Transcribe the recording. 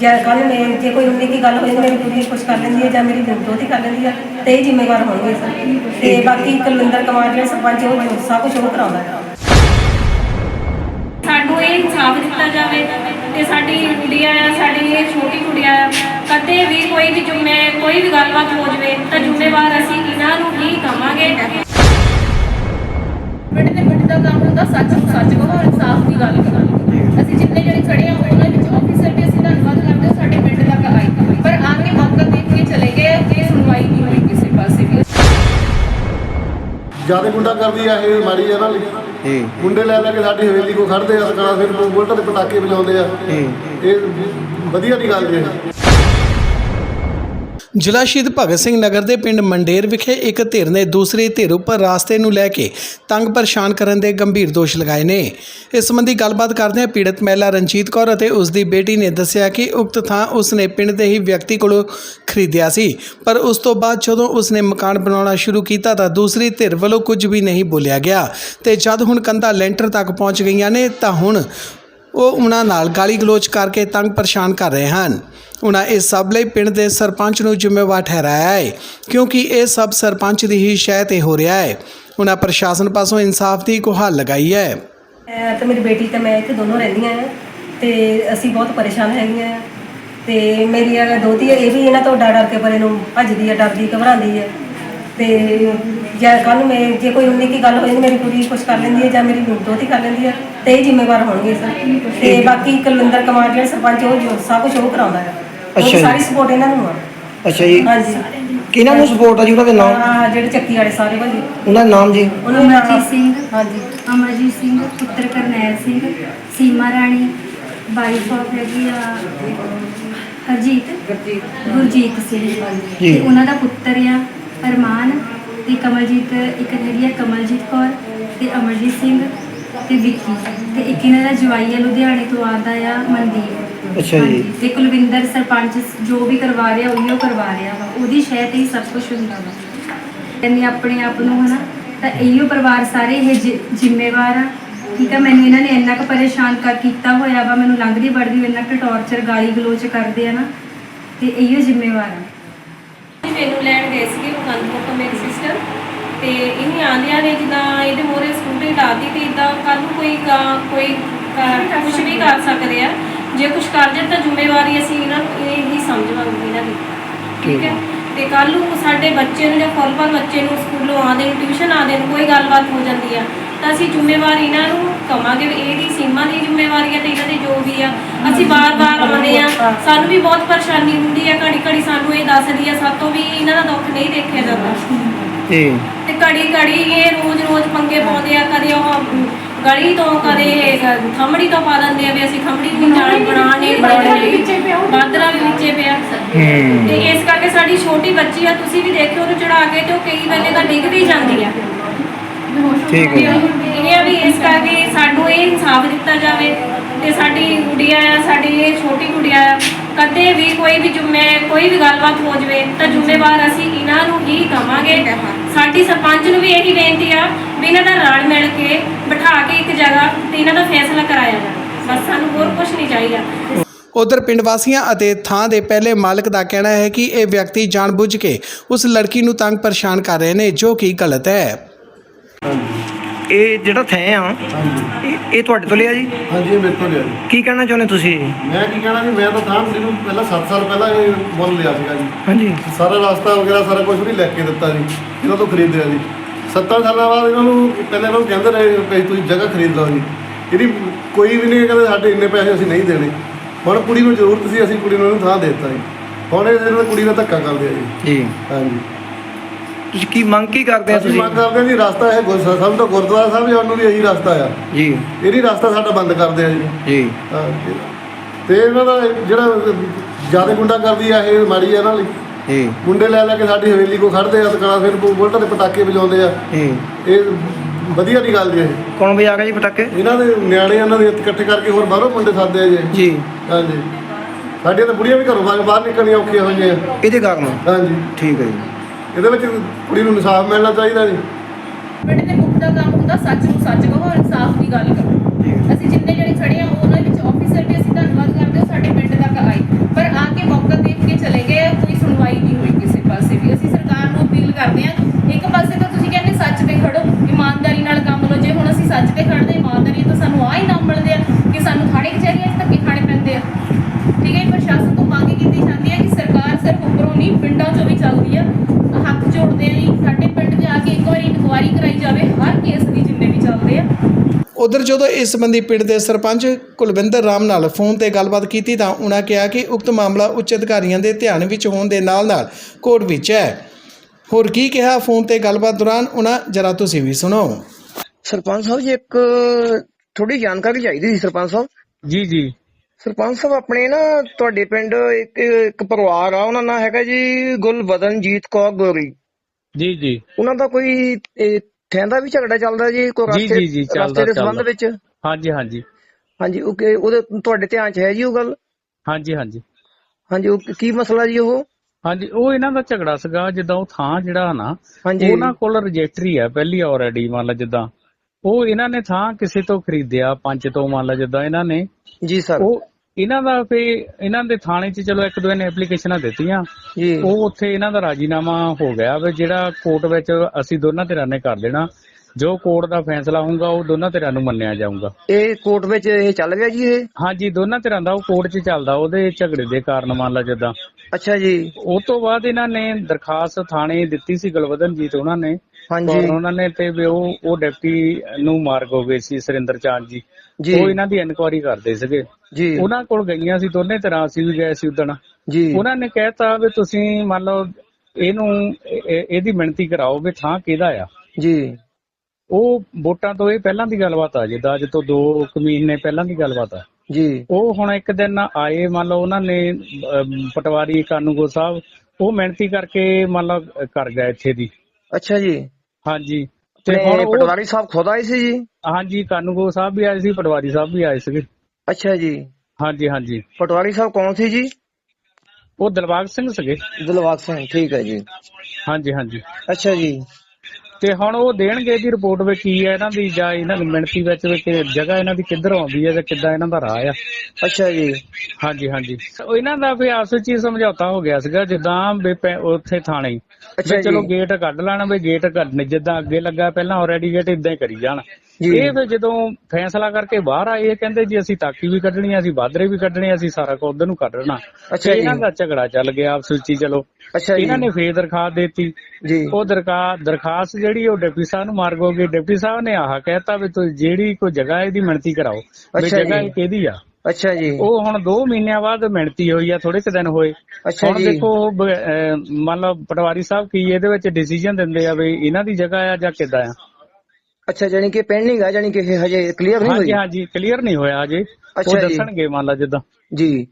ਜਾਂ ਕੱਲ ਨੇ ਜੇ ਕੋਈ ਉਨੀ ਕੀ ਗੱਲ ਹੋਈ ਮੇਰੀ ਕੁੜੀ ਕੁਝ ਕਰ ਲੈਂਦੀ ਹੈ ਜਾਂ ਮੇਰੀ ਦੋਤੀ ਕਰ ਲੈਂਦੀ ਹੈ ਤੇ ਇਹ ਜ਼ਿੰਮੇਵਾਰ ਹੋਣਗੇ ਸਰ। ਤੇ ਬਾਕੀ ਕੁਲਵਿੰਦਰ ਕੁਮਾਰ ਜਿਹੜੇ ਸਰਪੰਚ ਉਹ ਜੋ ਸਭ ਕੁਝ ਉਹ ਕਰਾਉਂਦਾ ਹੈ। ਸਾਨੂੰ ਇਹ ਇਨਸਾਫ ਦਿੱਤਾ ਜਾਵੇ ਤੇ ਸਾਡੀ ਗੁੜੀਆ ਆ ਸਾਡੀ ਇਹ ਛੋਟੀ ਗੁੜੀਆ ਆ ਕਦੇ ਵੀ ਕੋਈ ਵੀ ਜੁਮੇ ਕੋਈ ਵੀ ਗੱਲਬਾਤ ਹੋ ਜਵੇ ਤਾਂ ਜ਼ਿੰਮੇਵਾਰ ਅਸੀਂ ਇਹਨਾਂ ਨੂੰ ਹੀ ਕਵਾਂਗੇ। ਦੇ ਪਿੰਡ ਦਾ ਕੰਮ ਹੁੰਦਾ ਸੱਚ ਨੂੰ ਸੱਚ ਕਹੋ ਇਨਸਾਫ ਦੀ ਗੱਲ ਕਰੋ ਅਸੀਂ ਜਿੰਨੇ ਜਣੇ ਖੜੇ ਆ ਉਹਨਾਂ ਵਿੱਚ ਆਫੀਸਰ ਵੀ ਅਸੀਂ ਧੰਨਵਾਦ ਕਰਦੇ ਹਾਂ ਸਾਡੇ ਪਿੰਡ ਤੱਕ ਆਏ ਪਰ ਆਣ ਕੇ ਮੌਕਾ ਦੇਖ ਕੇ ਚਲੇ ਗਏ ਕਿ ਸੁਣਵਾਈ ਨਹੀਂ ਹੋਈ ਕਿਸੇ ਪਾਸੇ ਵੀ ਜ਼ਿਆਦਾ ਗੁੰਡਾ ਕਰਦੀ ਆ ਇਹ ਮਾੜੀ ਆ ਨਾਲ ਜੀ ਮੁੰਡੇ ਲੈ ਲੈ ਕੇ ਸਾਡੀ ਹਵੇਲੀ ਕੋ ਖੜਦੇ ਆ ਸਰਕਾਰ ਫਿਰ ਬੁਲਟ ਦੇ ਪਟਾਕੇ ਵਜਾਉਂਦੇ ਆ। ਇਹ ਵਧੀਆ ਦੀ ਗੱਲ ਜੇ। ਜ਼ਿਲ੍ਹਾ ਸ਼ਹੀਦ ਭਗਤ ਸਿੰਘ ਨਗਰ ਦੇ ਪਿੰਡ ਮੰਡੇਰ ਵਿਖੇ ਇੱਕ ਧਿਰ ਨੇ ਦੂਸਰੀ ਧਿਰ ਉੱਪਰ ਰਾਸਤੇ ਨੂੰ ਲੈ ਕੇ ਤੰਗ ਪਰੇਸ਼ਾਨ ਕਰਨ ਦੇ ਗੰਭੀਰ ਦੋਸ਼ ਲਗਾਏ ਨੇ। ਇਸ ਸੰਬੰਧੀ ਗੱਲਬਾਤ ਕਰਦਿਆਂ ਪੀੜਤ ਮਹਿਲਾ ਰਣਜੀਤ ਕੌਰ ਅਤੇ ਉਸ ਦੀ ਬੇਟੀ ਨੇ ਦੱਸਿਆ ਕਿ ਉਕਤ ਥਾਂ ਉਸ ਨੇ ਪਿੰਡ ਦੇ ਹੀ ਵਿਅਕਤੀ ਕੋਲੋਂ ਖਰੀਦਿਆ ਸੀ, ਪਰ ਉਸ ਤੋਂ ਬਾਅਦ ਜਦੋਂ ਉਸ ਨੇ ਮਕਾਨ ਬਣਾਉਣਾ ਸ਼ੁਰੂ ਕੀਤਾ ਤਾਂ ਦੂਸਰੀ ਧਿਰ ਵੱਲੋਂ ਕੁਝ ਵੀ ਨਹੀਂ ਬੋਲਿਆ ਗਿਆ ਤੇ ਜਦ ਹੁਣ ਕੰਧਾਂ ਲੈਂਟਰ ਤੱਕ ਪਹੁੰਚ ਗਈਆਂ ਨੇ ਤਾਂ ਹੁਣ ਉਹ ਉਹਨਾਂ ਨਾਲ ਗਾਲੀ ਗਲੋਚ ਕਰਕੇ ਤੰਗ ਪਰੇਸ਼ਾਨ ਕਰ ਰਹੇ ਹਨ। ਉਹਨਾਂ ਇਸ ਸਭ ਲਈ ਪਿੰਡ ਦੇ ਸਰਪੰਚ ਨੂੰ ਜ਼ਿੰਮੇਵਾਰ ਠਹਿਰਾਇਆ ਹੈ, ਕਿਉਂਕਿ ਇਹ ਸਭ ਸਰਪੰਚ ਦੀ ਹੀ ਸ਼ਹਿ ਤੇ ਹੋ ਰਿਹਾ ਹੈ। ਉਹਨਾਂ ਪ੍ਰਸ਼ਾਸਨ ਪਾਸੋਂ ਇਨਸਾਫ ਦੀ ਗੁਹਾਰ ਲਗਾਈ ਹੈ। ਮੈਂ ਤੇ ਮੇਰੀ ਬੇਟੀ ਤੇ ਮੈਂ ਇੱਥੇ ਦੋਨੋਂ ਰਹਿੰਦੀਆਂ ਆ ਤੇ ਅਸੀਂ ਬਹੁਤ ਪਰੇਸ਼ਾਨ ਹੈਗੀਆਂ ਆ ਤੇ ਮੇਰੀ ਇਹ ਦੋਤੀ ਹੈ ਇਹ ਵੀ ਇਹਨਾਂ ਤੋਂ ਡਰ ਡਰ ਕੇ ਪਰੇ ਨੂੰ ਭੱਜਦੀ ਹੈ, ਡਰਦੀ, ਘਬਰਾਉਂਦੀ ਹੈ। ਤੇ ਜਾਂ ਕੱਲ ਮੈਂ ਜੇ ਕੋਈ ਉਨੀ ਕੀ ਗੱਲ ਹੋਈ ਮੇਰੀ ਕੁੜੀ ਕੁਝ ਕਰ ਲੈਂਦੀ ਹੈ ਜਾਂ ਮੇਰੀ ਦੋਤੀ ਕਰ ਲੈਂਦੀ ਹੈ ਤੇ ਇਹ ਜ਼ਿੰਮੇਵਾਰ ਹੋਣਗੇ ਸਰ। ਤੇ ਬਾਕੀ ਕੁਲਵਿੰਦਰ ਕੁਮਾਰ ਜਿਹੜੇ ਸਰਪੰਚ ਉਹ ਜੋ ਸਭ ਕੁਝ ਉਹ ਕਰਾਉਂਦਾ ਹੈ ਅੱਛਾ ਜੀ। ਸਾਰੀ ਸਪੋਰਟ ਇਹਨਾਂ ਨੂੰ ਆ। ਅੱਛਾ ਜੀ। ਹਾਂਜੀ। ਕਿਹਨਾਂ ਨੂੰ ਸਪੋਰਟ ਆ ਜੀ? ਉਹਨਾਂ ਦੇ ਨਾਮ? ਆਹ ਜਿਹੜੇ ਚੱਕੀ ਵਾਲੇ ਸਾਰੇ ਭਾਜੀ। ਉਹਨਾਂ ਦੇ ਨਾਮ ਜੀ? ਉਹਨਾਂ ਨੂੰ ਅਮਰਜੀਤ ਸਿੰਘ। ਹਾਂਜੀ। ਅਮਰਜੀਤ ਸਿੰਘ ਪੁੱਤਰ ਕਰਨੈਲ ਸਿੰਘ ਸੀਮਾ ਰਾਣੀ ਵਾਈਫ ਆਫ ਹੈਗੀ ਆ ਹਰਜੀਤ ਗੁਰਜੀਤ ਸਿੰਘ। ਜੀ। ਤੇ ਉਹਨਾਂ ਦਾ ਪੁੱਤਰ ਆ ਅਰਮਾਨ। ਤੇ ਕਮਲਜੀਤ ਇੱਕ ਹੈਗੀ ਆ ਕਮਲਜੀਤ ਕੌਰ ਤੇ ਅਮਰਜੀਤ ਸਿੰਘ ਤੇ ਵਿੱਕੀ ਤੇ ਇੱਕ ਇਹਨਾਂ ਦਾ ਜਵਾਈ ਆ ਲੁਧਿਆਣੇ ਤੋਂ ਆਉਂਦਾ ਆ ਮਨਦੀਪ। ਅੱਛਾ ਜੀ। ਹਾਂਜੀ, ਤੇ ਕੁਲਵਿੰਦਰ ਸਰਪੰਚ ਜੋ ਵੀ ਕਰਵਾ ਰਿਹਾ ਉਹੀ ਉਹ ਕਰਵਾ ਰਿਹਾ ਵਾ। ਉਹਦੀ ਸ਼ਹਿ ਤੇ ਹੀ ਸਭ ਕੁਝ ਹੁੰਦਾ ਵਾ। ਕਹਿੰਦੀ ਆਪਣੇ ਆਪ ਨੂੰ ਹਨਾ ਤਾਂ ਇਹੋ ਪਰਿਵਾਰ ਸਾਰੇ ਇਹ ਜ਼ਿ- ਜ਼ਿੰਮੇਵਾਰ ਆ। ਠੀਕ ਆ ਮੈਨੂੰ ਇਹਨਾਂ ਨੇ ਇੰਨਾ ਕੁ ਪਰੇਸ਼ਾਨ ਕਰ ਕੀਤਾ ਹੋਇਆ ਵਾ ਮੈਨੂੰ ਲੰਘਦੀ ਵੜਦੀ ਇੰਨਾ ਕੁ ਟੌਰਚਰ ਗਾਲੀ ਗਲੋਚ ਕਰਦੇ ਆ ਨਾ ਤੇ ਇਹੋ ਜ਼ਿੰਮੇਵਾਰ ਆ। ਮੈਨੂੰ ਲੈਣ ਗਏ ਸੀਗੇ ਤੋਂ ਮੇਰੀ ਸਿਸਟਰ ਤੇ ਇਹ ਆਂਦਿਆਂ ਨੇ ਜਿੱਦਾਂ ਇਹਦੇ ਮੋਰੇ ਸਕੂਟਰੀ ਲਾਤੀ ਤੇ ਇਦਾਂ ਕੱਲ ਨੂੰ ਕੋਈ ਕੋਈ ਕੁਝ ਵੀ ਕਰ ਸਕਦੇ ਆ। ਜੇ ਕੁਝ ਕਰ ਜਾਣ ਤਾਂ ਜ਼ਿੰਮੇਵਾਰੀ ਅਸੀਂ ਇਹਨਾਂ ਨੂੰ ਇਹ ਹੀ ਸਮਝਵਾਂਗੇ ਇਹਨਾਂ ਦੀ। ਠੀਕ ਹੈ? ਤੇ ਕੱਲ ਨੂੰ ਸਾਡੇ ਬੱਚੇ ਨੂੰ ਜਾਂ ਫੁੱਲਪਰ ਬੱਚੇ ਨੂੰ ਸਕੂਲੋਂ ਆਉਂਦੇ ਨੂੰ ਟਿਊਸ਼ਨ ਆਉਂਦੇ ਨੂੰ ਕੋਈ ਗੱਲਬਾਤ ਹੋ ਜਾਂਦੀ ਆ। ਤਾਂ ਅਸੀਂ ਜ਼ਿੰਮੇਵਾਰੀ ਇਹਨਾਂ ਨੂੰ ਕਵਾਂਗੇ ਵੀ ਇਹਦੀ ਸੀਮਾ ਦੀ ਜ਼ਿੰਮੇਵਾਰੀ ਹੈ ਤੇ ਇਹਨਾਂ ਦੀ ਜੋ ਵੀ ਆ ਅਸੀਂ ਬਾਰ-ਬਾਰ ਆਉਂਦੇ ਆ। ਸਾਨੂੰ ਵੀ ਬਹੁਤ ਪਰੇਸ਼ਾਨੀ ਹੁੰਦੀ ਆ ਘੜੀ ਘੜੀ ਸਾਨੂੰ ਇਹ ਦੱਸਦੀ ਆ ਸਾਤੋਂ ਵੀ ਇਹਨਾਂ ਦਾ ਦੁੱਖ ਨਹੀਂ ਦੇਖਿਆ ਜਾਂਦਾ। ਜੀ। ਤੇ ਘੜੀ ਘੜੀ ਇਹ ਰੋਜ਼ ਰੋਜ਼ ਪੰਗੇ ਪਾਉਂਦੇ ਆ ਕਦੇ ਉਹ ਗਲੀ ਤੋਂ ਕਦੇ ਖੰਮੜੀ ਤੋਂ ਪਾ ਦਿੰਦੇ ਆ ਵੀ ਅਸੀਂ ਖੰਮੜੀ ਨੂੰ ਜਾਣ ਬਣਾਣੇ ਬਾਦਰਾ ਵੀ ਵਿੱਚੇ ਪਿਆ ਹੂੰ ਤੇ ਇਸ ਕਰਕੇ ਸਾਡੀ ਛੋਟੀ ਬੱਚੀ ਆ ਤੁਸੀਂ ਵੀ ਦੇਖਿਓ ਉਹਨੂੰ ਚੜਾ ਕੇ ਤੇ ਉਹ ਕਈ ਵੇਲੇ ਤਾਂ ਡਿੱਗ ਵੀ ਜਾਂਦੀ ਆ। ਠੀਕ ਹੈ। ਇਹ ਆ ਵੀ ਇਸ ਕਰਕੇ ਸਾਨੂੰ ਇਹ ਇਨਸਾਫ ਦਿੱਤਾ ਜਾਵੇ ਤੇ ਸਾਡੀ ਗੁੜੀਆ ਆ ਸਾਡੀ ਇਹ ਛੋਟੀ ਗੁੜੀਆ ਆ ਕਦੇ ਵੀ ਕੋਈ ਵੀ ਜੁਮੇ ਕੋਈ ਵੀ ਗੱਲਬਾਤ ਹੋ ਜਵੇ ਤਾਂ ਜ਼ਿੰਮੇਵਾਰ ਅਸੀਂ ਇਹਨਾਂ ਨੂੰ ਹੀ ਕਵਾਂਗੇ ਸਾਡੀ ਸਰਪੰਚ ਨੂੰ ਵੀ ਇਹੀ ਬੇਨਤੀ ਆ ਵੀ ਇਹਨਾਂ ਦਾ ਰਲ ਮਿਲ ਕੇ ਬਿਠਾ ਕੇ ਇੱਕ ਜਗ੍ਹਾ ਤੇ ਇਹਨਾਂ ਦਾ ਫੈਸਲਾ ਕਰਾਇਆ ਜਾਵੇ। ਬਸ ਸਾਨੂੰ ਹੋਰ ਕੁਝ ਨਹੀਂ ਚਾਹੀਦਾ। ਉਧਰ ਪਿੰਡ ਵਾਸੀਆਂ ਅਤੇ ਥਾਂ ਦੇ ਪਹਿਲੇ ਮਾਲਕ ਦਾ ਕਹਿਣਾ ਹੈ ਕਿ ਇਹ ਵਿਅਕਤੀ ਜਾਣਬੁੱਝ ਕੇ ਉਸ ਲੜਕੀ ਨੂੰ ਤੰਗ ਪਰੇਸ਼ਾਨ ਕਰ ਰਹੇ ਨੇ ਜੋ ਕਿ ਗਲਤ ਹੈ। ਇਹ ਜਿਹੜਾ ਥੈ ਆ ਇਹ ਇਹ ਤੁਹਾਡੇ ਤੋਂ ਲਿਆ ਜੀ? ਹਾਂਜੀ ਇਹ ਮੇਰੇ ਤੋਂ ਲਿਆ ਜੀ। ਕੀ ਕਹਿਣਾ ਚਾਹੁੰਦੇ ਤੁਸੀਂ? ਮੈਂ ਕੀ ਕਹਿਣਾ ਜੀ ਮੈਂ ਤਾਂ ਥਾਂ ਮੈਨੂੰ ਪਹਿਲਾਂ 7 ਸਾਲ ਪਹਿਲਾਂ ਇਹ ਮੁੱਲ ਲਿਆ ਸੀਗਾ ਜੀ। ਹਾਂਜੀ। ਸਾਰਾ ਰਸਤਾ ਵਗੈਰਾ ਸਾਰਾ ਕੁਝ ਵੀ ਲੈ ਕੇ ਦਿੱਤਾ ਜੀ ਇਹਨਾਂ ਤੋਂ ਖਰੀਦਿਆ ਜੀ। 7 ਸਾਲਾਂ ਬਾਅਦ ਇਹਨਾਂ ਨੂੰ ਪਹਿਲਾਂ ਇਹਨਾਂ ਨੂੰ ਕਹਿੰਦੇ ਰਹੇ ਵੀ ਤੁਸੀਂ ਜਗ੍ਹਾ ਖਰੀਦ ਲਓ ਜੀ। ਇਹਦੀ ਕੋਈ ਵੀ ਨਹੀਂ ਕਹਿੰਦੇ ਸਾਡੇ ਇੰਨੇ ਪੈਸੇ ਅਸੀਂ ਨਹੀਂ ਦੇਣੇ। ਹੁਣ ਕੁੜੀ ਨੂੰ ਜ਼ਰੂਰਤ ਸੀ ਅਸੀਂ ਕੁੜੀ ਨੂੰ ਇਹਨੂੰ ਥਾਂ ਦੇ ਦਿੱਤਾ ਜੀ। ਹੁਣ ਇਹ ਇਹਨਾਂ ਨੇ ਕੁੜੀ ਨਾਲ ਧੱਕਾ ਕਰਦੇ ਆ ਜੀ। ਜੀ। ਹਾਂਜੀ। ਤੁਸੀਂ ਕੀ ਮੰਗ ਕੀ ਕਰਦੇ ਆ ਅਸੀਂ ਤੁਸੀਂ? ਮੰਗ ਕਰਦੇ ਹਾਂ ਜੀ ਰਸਤਾ ਇਹ ਗੁਰ- ਸਭ ਤੋਂ ਗੁਰਦੁਆਰਾ ਸਾਹਿਬ ਜਾਣ ਨੂੰ ਵੀ ਇਹੀ ਰਸਤਾ ਆ। ਜੀ। ਇਹਦੀ ਰਸਤਾ ਸਾਡਾ ਬੰਦ ਕਰਦੇ ਆ ਜੀ। ਜੀ। ਹਾਂ, ਤੇ- ਤੇ ਇਹਨਾਂ ਦਾ ਜਿਹੜਾ ਜ਼ਿਆਦਾ ਗੁੰਡਾ ਕਰਦੀ ਆ ਇਹ ਮਾੜੀ ਆ ਨਾਲ ਜੀ। ਮੁੰਡੇ ਲੈ ਲੈ ਕੇ ਸਾਡੀ ਹਵੇਲੀ ਕੋ ਖੜਦੇ ਆ ਦੁਕਾਨਾਂ ਫਿਰ ਬੁਲਟ ਦੇ ਪਟਾਕੇ ਵਜਾਉਂਦੇ ਆ। ਜੀ। ਇਹ ਵਧੀਆ ਦੀ ਗੱਲ ਜੀ ਇਹ। ਕੌਣ ਵਜਾ ਗਿਆ ਜੀ ਪਟਾਕੇ? ਇਹਨਾਂ ਦੇ ਨਿਆਣੇ ਇਹਨਾਂ ਦੇ ਇਕੱਠੇ ਕਰਕੇ ਹੋਰ ਬਾਹਰੋਂ ਮੁੰਡੇ ਸਾਦੇ ਆ ਜੀ। ਜੀ। ਹਾਂਜੀ। ਸਾਡੀਆਂ ਤਾਂ ਬੁੜੀਆਂ ਵੀ ਘਰੋਂ ਬਾਹਰ ਬਾਹਰ ਨਿਕਲਣੀਆਂ ਔਖੀਆਂ ਹੋਈਆਂ। ਇਹਦੇ ਕਾਰਨ? ਹਾਂਜੀ। ਠੀਕ ਹੈ ਜੀ। ਇਹਦੇ ਵਿੱਚ ਕੁੜੀ ਨੂੰ ਇਨਸਾਫ ਮਿਲਣਾ ਚਾਹੀਦਾ ਜੀ। ਪਿੰਡ ਦੇ ਮੁੱਖ ਦਾ ਕੰਮ ਹੁੰਦਾ ਸੱਚ ਨੂੰ ਸੱਚ ਕਹੋ, ਇਨਸਾਫ ਦੀ ਗੱਲ ਕਰੋ ਅਸੀਂ ਜਿੰਨੇ ਜਣੇ ਖੜੇ ਆ ਉਹਨਾਂ ਵਿੱਚ ਆਫੀਸਰ ਵੀ ਅਸੀਂ ਧੰਨਵਾਦ ਕਰਦੇ ਹਾਂ ਸਾਡੇ ਪਿੰਡ ਤੱਕ ਆਏ ਕਰੀਏ ਤਾਂ ਸਾਨੂੰ ਆ ਹੀ ਨਾਮ ਮਿਲਦੇ ਆ ਕਿ ਸਾਨੂੰ ਥਾਣੇ ਕਚਹਿਰੀਆਂ 'ਚ ਧੱਕੇ ਖਾਣੇ ਪੈਂਦੇ ਆ ਠੀਕ ਹੈ ਜੀ, ਪ੍ਰਸ਼ਾਸਨ ਤੋਂ ਮੰਗ ਕੀਤੀ ਜਾਂਦੀ ਹੈ ਕਿ ਸਰਕਾਰ ਸਿਰਫ ਉੱਪਰੋਂ ਨਹੀਂ ਪਿੰਡਾਂ 'ਚੋਂ ਵੀ ਚੱਲਦੀ ਆ ਹੱਥ ਜੋੜਦੇ ਆ ਜੀ ਸਾਡੇ ਪਿੰਡ 'ਚ ਆ ਕੇ ਇੱਕ ਵਾਰੀ ਇਨਕੁਆਇਰੀ ਕਰਾਈ ਜਾਵੇ ਹਰ ਕੇਸ ਦੀ ਜਿੰਨੇ ਵੀ ਚੱਲਦੇ ਆ ਉਧਰ ਜਦੋਂ ਇਸ ਸੰਬੰਧੀ ਪਿੰਡ ਦੇ ਸਰਪੰਚ ਕੁਲਵਿੰਦਰ ਰਾਮ ਨਾਲ ਫੋਨ ਤੇ ਗੱਲਬਾਤ ਕੀਤੀ ਤਾਂ ਉਹਨਾਂ ਕਿਹਾ ਕਿ ਉਕਤ ਮਾਮਲਾ ਉੱਚ ਅਧਿਕਾਰੀਆਂ ਦੇ ਧਿਆਨ ਵਿੱਚ ਹੋਣ ਦੇ ਨਾਲ-ਨਾਲ ਕੋਰਟ ਵਿੱਚ ਹੈ। ਹੋਰ ਕੀ ਕਿਹਾ ਫੋਨ ਤੇ ਗੱਲਬਾਤ ਦੌਰਾਨ ਉਹਨਾਂ ਜਰਾ ਤੁਸੀਂ ਵੀ ਸੁਣੋ। ਸਰਪੰਚ ਸਾਹਿਬ ਜੀ ਇੱਕ ਥੋੜੀ ਜਾਣਕਾਰੀ ਚਾਹੀਦੀ ਸੀ ਸਰਪੰਚ ਸਾਹਿਬ। ਜੀ ਜੀ। ਸਰਪੰਚ ਸਾਹਿਬ ਆਪਣੇ ਨਾ ਤੁਹਾਡੇ ਪਿੰਡ ਇੱਕ ਇੱਕ ਪਰਿਵਾਰ ਆ ਉਹਨਾਂ ਦਾ ਹੈਗਾ ਜੀ ਗੁਲਬਦਨਜੀਤ ਕੌਰ ਗੋਰੀ। ਜੀ ਜੀ। ਉਹਨਾਂ ਦਾ ਕੋਈ ਇਹ, ਥੈਂਦਾ ਵੀ ਝਗੜਾ ਚੱਲਦਾ ਜੀ ਕੋਈ ਜੀ, ਰਸਤੇ ਜੀ, ਜੀ, ਚੱਲਦਾ, ਰਸਤੇ ਦੇ ਸੰਬੰਧ ਚੱਲਦਾ। ਵਿੱਚ? ਹਾਂਜੀ ਹਾਂਜੀ। ਹਾਂਜੀ ਉਹ ਕਿ- ਉਹਦੇ ਤੁਹਾਡੇ ਧਿਆਨ 'ਚ ਹੈ ਜੀ ਉਹ ਗੱਲ? ਹਾਂਜੀ ਹਾਂਜੀ। ਹਾਂਜੀ ਉਹ ਕੀ ਮਸਲਾ ਜੀ ਉਹ? ਹਾਂਜੀ ਉਹ ਇਹਨਾਂ ਦਾ ਝਗੜਾ ਸੀਗਾ ਜਿੱਦਾਂ ਉਹ ਥਾਂ ਜਿਹੜਾ ਨਾ ਹਾਂਜੀ। ਉਹਨਾਂ ਕੋਲ ਰਜਿਸਟਰੀ ਹੈ ਪਹਿਲੀ ਆਲਰੇਡੀ ਮੰਨ ਲਾ ਜਿੱਦਾਂ। ਉਹ ਇਹਨਾਂ ਨੇ ਥਾਂ ਕਿਸੇ ਤੋਂ ਖਰੀਦਿਆ ਪੰਜ ਤੋਂ ਮੰਨ ਲਾ ਜਿੱਦਾਂ ਇਹਨਾਂ ਨੇ। ਜੀ ਸਰ। ਉਹ ਇਹਨਾਂ ਦਾ ਫੇ ਇਹਨਾਂ ਦੇ ਥਾਣੇ 'ਚ ਚਲੋ ਇੱਕ ਦੋ ਨੇ ਐਪਲੀਕੇਸ਼ਨਾਂ ਦਿੱਤੀਆਂ। ਉਹ ਉੱਥੇ ਇਹਨਾਂ ਦਾ ਰਾਜੀਨਾਮਾ ਹੋ ਗਿਆ ਵੀ ਜਿਹੜਾ ਕੋਰਟ ਵਿੱਚ ਅਸੀਂ ਦੋਨਾਂ ਧਿਰਾਂ ਨੇ ਕਰ ਦੇਣਾ। ਜੋ ਕੋਰਟ ਦਾ ਫੈਸਲਾ ਹੋਊਗਾ ਉਹ ਦੋਨਾਂ ਧਿਰਾਂ ਨੂੰ ਮੰਨਿਆ ਜਾਊਗਾ। ਇਹ ਕੋਰਟ ਵਿੱਚ ਇਹ ਚੱਲ ਗਿਆ ਜੀ ਇਹ? ਹਾਂਜੀ ਦੋਨਾਂ ਧਿਰਾਂ ਦਾ ਉਹ ਕੋਰਟ 'ਚ ਚੱਲਦਾ ਉਹਦੇ ਝਗੜੇ ਦੇ ਕਾਰਨ ਮੰਨ ਲਾ ਜਿੱਦਾਂ। ਅੱਛਾ ਜੀ। ਉਹ ਤੋਂ ਬਾਅਦ ਇਹਨਾਂ ਨੇ ਦਰਖਾਸਤ ਥਾਣੇ ਦਿੱਤੀ ਸੀ ਗਲਵਦਨਜੀਤ ਉਹਨਾਂ ਨੇ। ਹਾਂਜੀ। ਉਹਨਾਂ ਨੇ ਤੇ ਵੀ ਉਹ ਉਹ ਡਿਪਟੀ ਨੂੰ ਮਾਰਗ ਹੋ ਗਏ ਸੀ ਸੁਰਿੰਦਰ ਚਾਂਦ ਜੀ। ਜੀ। ਉਹ ਇਹਨਾਂ ਦੀ ਇਨਕੁਆਇਰੀ ਕਰਦੇ ਸੀਗੇ। ਜੀ। ਉਹਨਾਂ ਕੋਲ ਗਈਆਂ ਸੀ ਦੋਨੇ ਤਰ੍ਹਾਂ ਅਸੀਂ ਵੀ ਗਏ ਸੀ ਉਦਣ। ਜੀ। ਉਹਨਾਂ ਨੇ ਕਹਿਤਾ ਵੀ ਤੁਸੀਂ ਮੰਨ ਲਓ ਇਹਨੂੰ ਇਹ- ਇਹ- ਇਹਦੀ ਮਿਣਤੀ ਕਰਾਓ ਵੀ ਥਾਂ ਕਿਹਦਾ ਆ। ਜੀ। ਉਹ ਵੋਟਾਂ ਤੋਂ ਇਹ ਪਹਿਲਾਂ ਦੀ ਗੱਲਬਾਤ ਆ ਜਿੱਦਾਂ ਅੱਜ ਤੋਂ 2 ਮਹੀਨੇ ਪਹਿਲਾਂ ਦੀ ਗੱਲਬਾਤ ਆ। ਜੀ। ਉਹ ਹੁਣ ਇੱਕ ਦਿਨ ਆਏ ਮੰਨ ਲਓ ਉਹਨਾਂ ਨੇ ਪਟਵਾਰੀ ਕਾਨੂੰਗੋ ਸਾਹਿਬ ਉਹ ਮਿਹਨਤੀ ਕਰਕੇ ਮੰਨ ਲਓ ਕਰ ਗਏ ਇੱਥੇ ਦੀ। ਅੱਛਾ ਜੀ। ਹਾਂਜੀ। ਤੇ ਹੁਣ ਪਟਵਾਰੀ ਸਾਹਿਬ ਖੁਦ ਆਏ ਸੀ ਜੀ? ਹਾਂਜੀ ਕਾਨੂੰਗੋ ਸਾਹਿਬ ਵੀ ਆਏ ਸੀ ਪਟਵਾਰੀ ਸਾਹਿਬ ਵੀ ਆਏ ਸੀਗੇ। ਅੱਛਾ ਜੀ। ਹਾਂਜੀ ਹਾਂਜੀ। ਪਟਵਾਰੀ ਸਾਹਿਬ ਕੌਣ ਸੀ ਜੀ? ਉਹ ਦਿਲਬਾਗ ਸਿੰਘ ਸੀਗੇ। ਦਿਲਵਾਗ ਸਿੰਘ ਠੀਕ ਹੈ ਜੀ। ਹਾਂਜੀ ਹਾਂਜੀ। ਅੱਛਾ ਜੀ। ਤੇ ਹੁਣ ਉਹ ਦੇਣਗੇ ਇਹਦੀ ਰਿਪੋਰਟ ਵਿੱਚ ਕੀ ਹੈ ਇਹਨਾਂ ਦੀ ਜਾਂ ਇਹਨਾਂ ਦੀ ਮਿਣਤੀ ਵਿੱਚ ਵੀ ਕਿ ਜਗ੍ਹਾ ਇਹਨਾਂ ਦੀ ਕਿੱਧਰ ਆਉਂਦੀ ਹੈ ਜਾਂ ਕਿੱਦਾਂ ਇਹਨਾਂ ਦਾ ਰਾਹ ਆ। ਅੱਛਾ ਜੀ। ਹਾਂਜੀ ਹਾਂਜੀ। ਉਹ ਇਹਨਾਂ ਦਾ ਵੀ ਆਪਸ ਵਿੱਚ ਹੀ ਸਮਝੌਤਾ ਹੋ ਗਿਆ ਸੀਗਾ ਜਿੱਦਾਂ ਵੀ ਪੈ- ਉੱਥੇ ਥਾਣੇ ਹੀ। ਅੱਛਾ ਵੀ ਚਲੋ। ਗੇਟ ਕੱਢ ਲੈਣਾ ਵੀ ਗੇਟ ਕੱਢਨੇ ਜਿੱਦਾਂ ਅੱਗੇ ਲੱਗਾ ਪਹਿਲਾਂ ਆਲਰੇਡੀ ਗੇਟ ਇਦਾਂ ਹੀ ਕਰੀ ਜਾਣ। ਇਹ ਫਿਰ ਜਦੋਂ ਫੈਸਲਾ ਕਰਕੇ ਬਾਹਰ ਆਏ ਇਹ ਕਹਿੰਦੇ ਜੀ ਅਸੀਂ ਤਾਕੀ ਵੀ ਕੱਢਣੀ ਆ ਅਸੀਂ ਬਾਦਰੇ ਵੀ ਕੱਢਣੇ ਆ ਅਸੀਂ ਸਾਰਾ ਕੁਝ ਉਧਰ ਨੂੰ ਕੱਢਣਾ ਅੱਛਾ। ਇਹਨਾਂ ਦਾ ਝਗੜਾ ਚੱਲ ਗਿਆ ਆਪਸ ਵਿੱਚ ਹੀ ਚਲੋ। ਅੱਛਾ ਇਹਨਾਂ ਨੇ ਫੇਰ ਦਰਖਾਸਤ ਦਿੱਤੀ। ਜੀ। ਉਹ ਦਰਖਾਸਤ ਦਰਖਾਸਤ ਜਿਹੜੀ ਉਹ ਡਿਪਟੀ ਸਾਹਿਬ ਨੂੰ ਮਾਰਗੋਗੇ ਡਿਪਟੀ ਸਾਹਿਬ ਨੇ ਆਹ ਕਹਿਤਾ ਵੀ ਤੁਸੀਂ ਜਿਹੜੀ ਕੋਈ ਜਗ੍ਹਾ ਇਹਦੀ ਮਿਣਤੀ ਕਰਾਓ ਵੀ ਜਗ੍ਹਾ। ਇਹ ਕਿਹਦੀ ਆ? ਅੱਛਾ ਜੀ। ਉਹ ਹੁਣ 2 ਮਹੀਨਿਆਂ ਬਾਅਦ ਮਿਣਤੀ ਹੋਈ ਆ ਥੋੜੇ ਕੁ ਦਿਨ ਹੋਏ। ਅੱਛਾ ਹੁਣ ਦੇਖੋ ਮੰਨ ਲਓ ਪਟਵਾਰੀ ਸਾਹਿਬ ਕੀ ਇਹਦੇ ਵਿੱਚ ਡਿਸੀਜਨ ਦਿੰਦੇ ਆ ਵੀ ਇਹਨਾਂ ਦੀ ਜਗ੍ਹਾ ਆ ਜਾਂ ਕਿੱਦਾਂ ਆ? ਅੱਛਾ ਜਾਨੀ ਕਿ ਪੈਂਡਿੰਗ ਆ ਜਾਨੀ ਕਿ ਇਹ ਹਜੇ ਕਲੀਅਰ ਨਹੀਂ ਹਾਂਜੀ ਹੋਈ? ਹਾਂਜੀ ਕਲੀਅਰ ਨਹੀਂ ਹੋਇਆ ਅਜੇ ਅੱਛਾ ਉਹ ਜੀ। ਦੱਸਣਗੇ ਮੰਨ ਲਾ ਜਿੱਦਾਂ। ਜੀ।